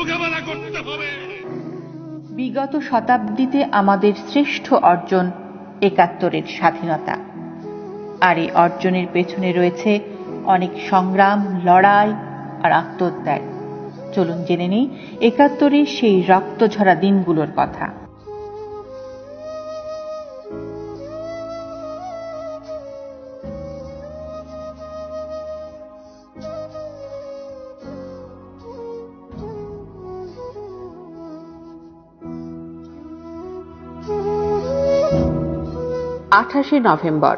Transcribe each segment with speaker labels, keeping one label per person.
Speaker 1: মোকাবেলা করতে হবে। বিগত শতাব্দীতে আমাদের শ্রেষ্ঠ অর্জন একাত্তরের স্বাধীনতা। আর এই অর্জনের পেছনে রয়েছে অনেক সংগ্রাম, লড়াই আর আত্মত্যাগ। চলুন জেনে নিই একাত্তরের সেই রক্তঝরা দিনগুলোর কথা। আঠাশে নভেম্বর।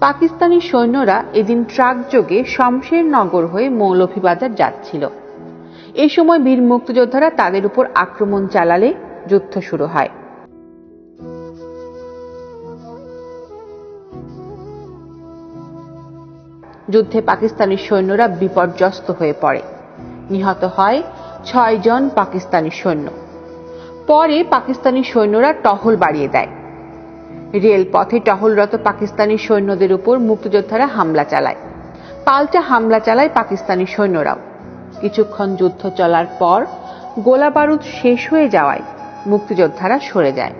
Speaker 1: পাকিস্তানি সৈন্যরা এদিন ট্রাক যোগে শমশেরনগর হয়ে মৌলভীবাজার যাচ্ছিল। এ সময় বীর মুক্তিযোদ্ধারা তাদের উপর আক্রমণ চালালে যুদ্ধ শুরু হয়। যুদ্ধে পাকিস্তানি সৈন্যরা বিপর্যস্ত হয়ে পড়ে। নিহত হয় ছয় জন পাকিস্তানি সৈন্য। পরে পাকিস্তানি সৈন্যরা টহল বাড়িয়ে দেয়। রেলপথে টহলরত পাকিস্তানি সৈন্যদের উপর মুক্তিযোদ্ধারা হামলা চালায়। পাল্টা হামলা চালায় পাকিস্তানি সৈন্যরাও। কিছুক্ষণ যুদ্ধ চলার পর গোলা বারুদ শেষ হয়ে যাওয়ায় মুক্তিযোদ্ধারা সরে যায়।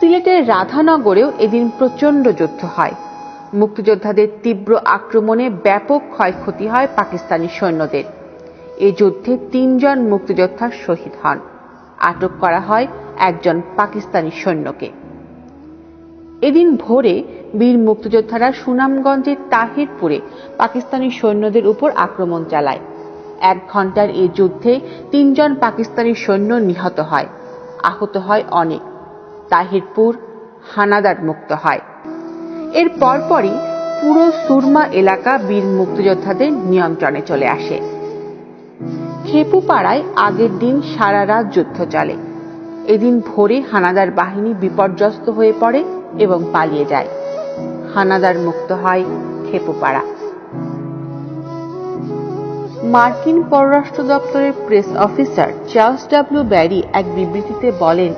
Speaker 1: সিলেটের রাধানগরেও এদিন প্রচণ্ড যুদ্ধ হয়। মুক্তিযোদ্ধাদের তীব্র আক্রমণে ব্যাপক ক্ষয়ক্ষতি হয় পাকিস্তানি সৈন্যদের। এ যুদ্ধে তিনজন মুক্তিযোদ্ধা শহীদ হন। আটক করা হয় একজন পাকিস্তানি সৈন্যকে। এদিন ভোরে বীর মুক্তিযোদ্ধারা সুনামগঞ্জের তাহিরপুরে পাকিস্তানি সৈন্যদের উপর আক্রমণ চালায়। এক ঘণ্টার এই যুদ্ধে তিনজন পাকিস্তানি সৈন্য নিহত হয়। আহত হয় অনেক। তাহিরপুর হানাদার মুক্ত হয়। এর পরপরই পুরো সুরমা এলাকা বীর মুক্তিযোদ্ধাদের নিয়ন্ত্রণে চলে আসে। খেপুপাড়ায় আগের দিন সারা রাত যুদ্ধ চলে। এদিন ভোরে হানাদার বাহিনী বিপর্যস্ত হয়ে পড়ে এবং পালিয়ে যায়। হানাদার মুক্ত হয় খেপুপাড়া। মার্কিন পররাষ্ট্র দপ্তরের press officer Charles W Barry এক বিবৃতিতে বলেন,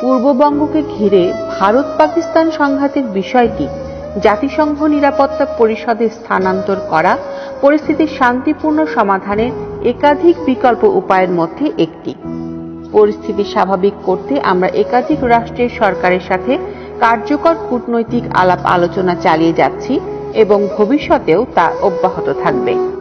Speaker 1: পূর্ববঙ্গকে ঘিরে ভারত পাকিস্তান সংঘাতের বিষয়টি জাতিসংঘ নিরাপত্তা পরিষদে স্থানান্তর করা, পরিস্থিতির শান্তিপূর্ণ সমাধানের একাধিক বিকল্প উপায়ের মধ্যে একটি। পরিস্থিতি স্বাভাবিক করতে আমরা একাধিক রাষ্ট্রের সরকারের সাথে কার্যকর কূটনৈতিক আলাপ আলোচনা চালিয়ে যাচ্ছি এবং ভবিষ্যতেও তা অব্যাহত থাকবে।